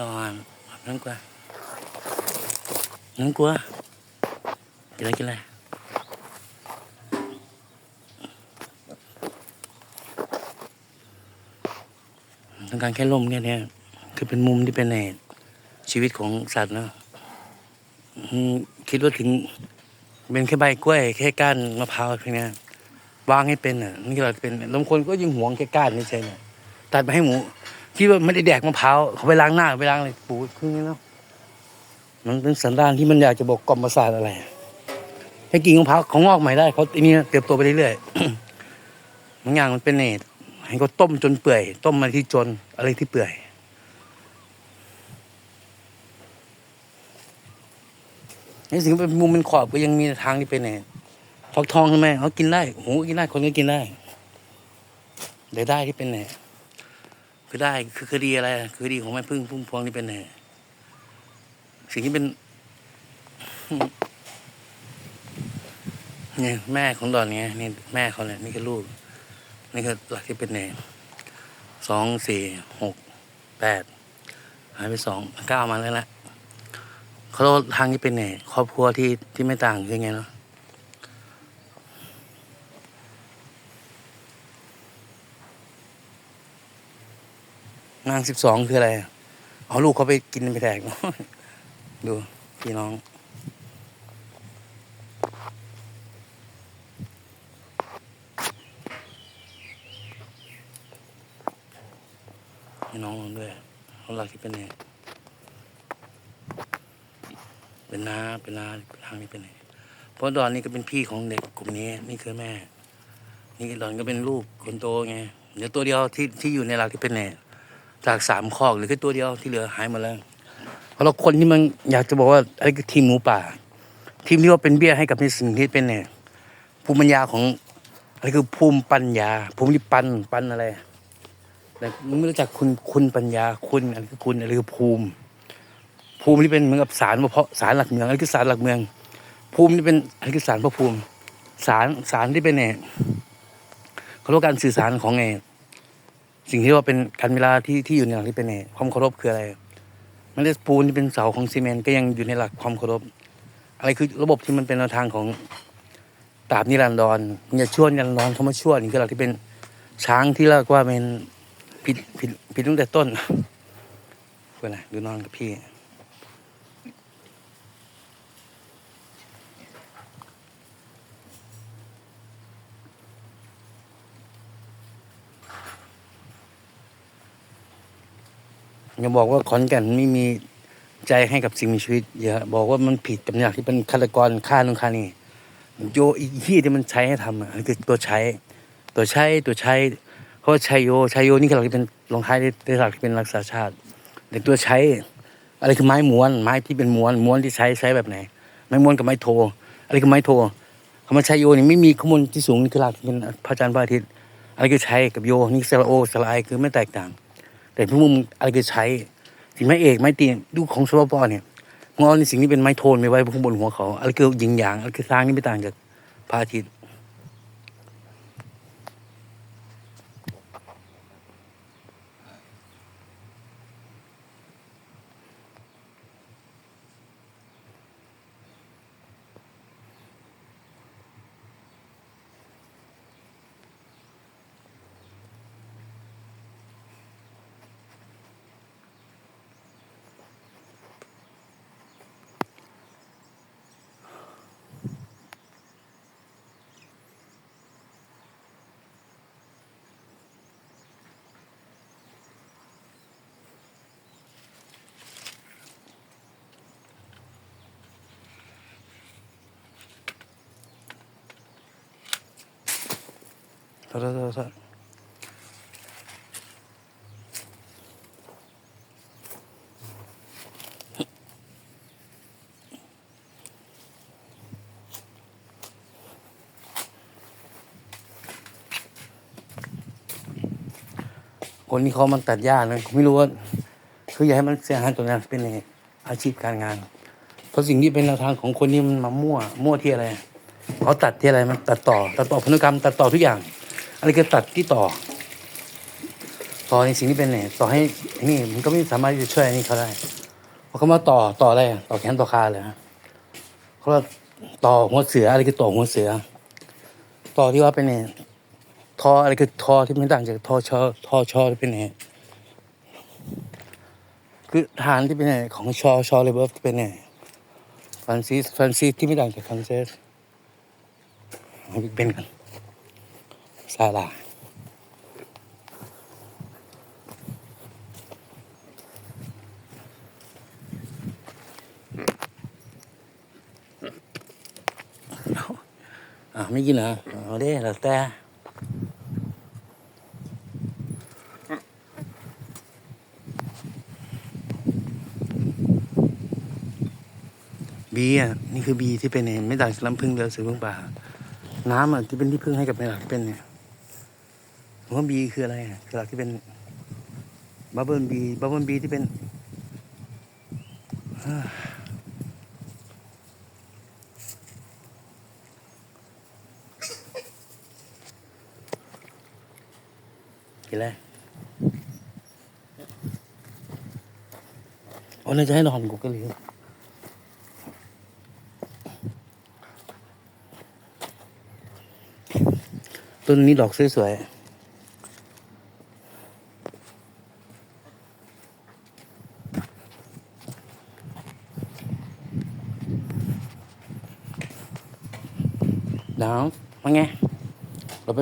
นอนนั่งกว่านั่งกว่ากินอะไรกินอะไรต้องการแค่ลมเนี่ยเนี่ยคือเป็นมุมที่เป็นในชีวิตของสัตว์เนอะคิดว่าถึงเป็นแค่ใบกล้วย แค่ก้านมะพร้าวเพียงเนี้ยวางให้เป็นอะนี่เราเป็นบางคนก็ยังหวงแค่ก้านนี่ใช่ไหมตัดไปให้หมู คิดว่าไม่ได้แดกมะพร้าวเขาไปล้างหน้าไปล้างอะไรปูครึ่งนี้เนาะมันเป็นสันดานที่มันอยากจะบอกกลมประสาทอะไรให้กินมะพร้าวเขางอกใหม่ได้เขาอันนี้เติบโตไปเรื่อยๆบางอย่างมันเป็นเนตให้เขาต้มจนเปื่อย ต้มมาที่จนอะไรที่เปื่อยนี่สิ่งเป็นมุมเป็นขอบก็ยังมีทางที่เป็นเนี่ยฟักทองใช่ไหมเขากินได้หูกินได้คนก็กินได้เดี๋ยวได้ที่เป็นเนี่ คือได้คือคดีอะไรคือคดีของแม่พึ่งพุ่มพวงที่เป็นเนี่ยสิ่งที่เป็นเนี่ยแม่ของดอนเนี่ยนี่แม่เขาเนี่ยนี่คือลูก นี่คือหลักที่เป็นเนสองสี่หกแปดหายไปสองเก้ามาแล้วละเขาทางที่เป็นเนครอบครัวที่ที่ไม่ต่างคือไงเนาะ นางสิบสองคืออะไร เอาลูกเขาไปกินไปแดกดู พี่น้อง พี่น้องด้วยเขาหลักที่เป็นเนี่ยเป็นน้าเป็นน้าทางนี้เป็นไงเพราะดอนนี่ก็เป็นพี่ของเด็กกลุ่มนี้ นี่คือแม่ นี่ดอนก็เป็นลูกคนโตไงเดี๋ยวตัวเดียวที่ที่อยู่ในหลักที่เป็นเนี่ย จากสามคอกหรือแค่ตัวเดียวที่เหลือหายหมดแล้วเพราะเราคนที่มันอยากจะบอกว่าอะไรคือทีมหมูป่า ทีมที่ว่าเป็นเบี้ยให้กับในสิ่งที่เป็นเนี่ยภูมิปัญญาของอะไรคือภูมิปัญญา ภูมิปันปันอะไรแต่ไม่รู้จักคุณคุณปัญญาคุณอะไรคือคุณอะไรคือภูมิ ภูมิที่เป็นเหมือนกับสารเพาะสารหลักเมืองอันนี้คือสารหลักเมือง ภูมิที่เป็นอันนี้คือสารพระภูมิ สารสารที่เป็นเนี่ยเขาเรียกการสื่อสารของไง สิ่งที่ว่าเป็นการเวลาที่ที่อยู่ในหลักที่เป็นเนความเคารพคืออะไรมันเรียกปูนที่เป็นเสาของซีเมนต์ก็ยังอยู่ในหลักความเคารพอะไรคือระบบที่มันเป็นแนวทางของตราบนิรันดรมันจะช่วนิรันดรเขามาช่วนี่คือหลักที่เป็นช้างที่เรียกว่าเป็นผิดผิดผิดตั้งแต่ต้นเพื่อะไรดูนอนกับพี่ อย่าบอกว่าขอนแก่นไม่มีใจให้กับสิ่งมีชีวิตอย่าบอกว่ามันผิดกับอย่างที่เป็นฆาตกรฆ่านุ่งฆ่านี่โยอีที่ที่มันใช้ให้ทำอะอันนคือตัวใช้ ตัวใช้ตัวใช้เขาใช้โยใช้โยนี่คือหลักที่เป็นลงท้ายในหลักที่เป็นรักษาชาติแต่ตัวใช้ อะไรคือไม้ม้วน ไม้ที่เป็นม้วนม้วนที่ใช้ใช้แบบไหน ไม้ม้วนกับไม้โท อะไรคือไม้โทคำว่าใช้โยนี่ไม่มีข้อมูลที่สูงนี่คือหลักที่เป็นพระจันทร์พระอาทิตย์อะไรคือใช้กับโยนี่สระโอสระไอคือไม่แตกต่าง แต่พี่มุมอะไรก็ใช้ถึงไม้เอกไม้ตีนดูของสวปเนี่ยงอนในสิ่งนี้เป็นไม้โทนไปไว้ข้างบนหัวเขาอะไรก็ยิงหยางอะไรก็สร้างนี่ไม่ต่างจากพระอาทิตย์ โทษโทษโทษคนที่เขามันตัดหญ้านะผมไม่รู้ว่าคืออยากให้มันเสียหายตัวนั้นเป็นยังไงอาชีพการงาน เพราะสิ่งที่เป็นแนวทางของคนที่มันมามั่ว มั่วที่อะไรเขาตัดที่อะไรมันตัดต่อ ตัดต่อพันธุกรรมตัดต่อทุกอย่าง อะไรคือตัดที่ต่อ ต่อในสิ่งที่เป็นเนี่ยต่อให้นี่มันก็ไม่สามารถที่จะช่วยนนี้เขาได้เพราะเขามาต่อต่ออะไรต่อแขนต่อขาเลยฮะเขาว่าต่อหัวเสืออะไรคือต่อหัวเสือ ต่อที่ว่าเป็นเนี่ยทออะไรคือทอที่ไม่ต่างจากทอชอทอชอที่เป็นเนี่ยคือฐานที่เป็นเนี่ยของชอชอเลยว่าเป็นเนี่ยฟันซีฟันซีที่ไม่ต่างจากฟันเซสเอาบิ๊กเบนกัน ซาลาอ่าไม่กินเหรอเอาดิแล้วแต่บีอะนี่คือบีที่เป็นเนี่ยไม่ต่างจากลำพึ่งเรือเสือพึ่งป่า น้ำอะที่เป็นที่พึ่งให้กับในหลักเป็นเนี่ย ผมว่าบีคืออะไรอะคือหลักที่เป็นบับเบิลบีบับเบิลบีที่เป็นอ่ากินอะไรโอ้ยจะให้นอนกูก็ลืมต้นนี้ดอกสวยๆ ดาวมาไงรอ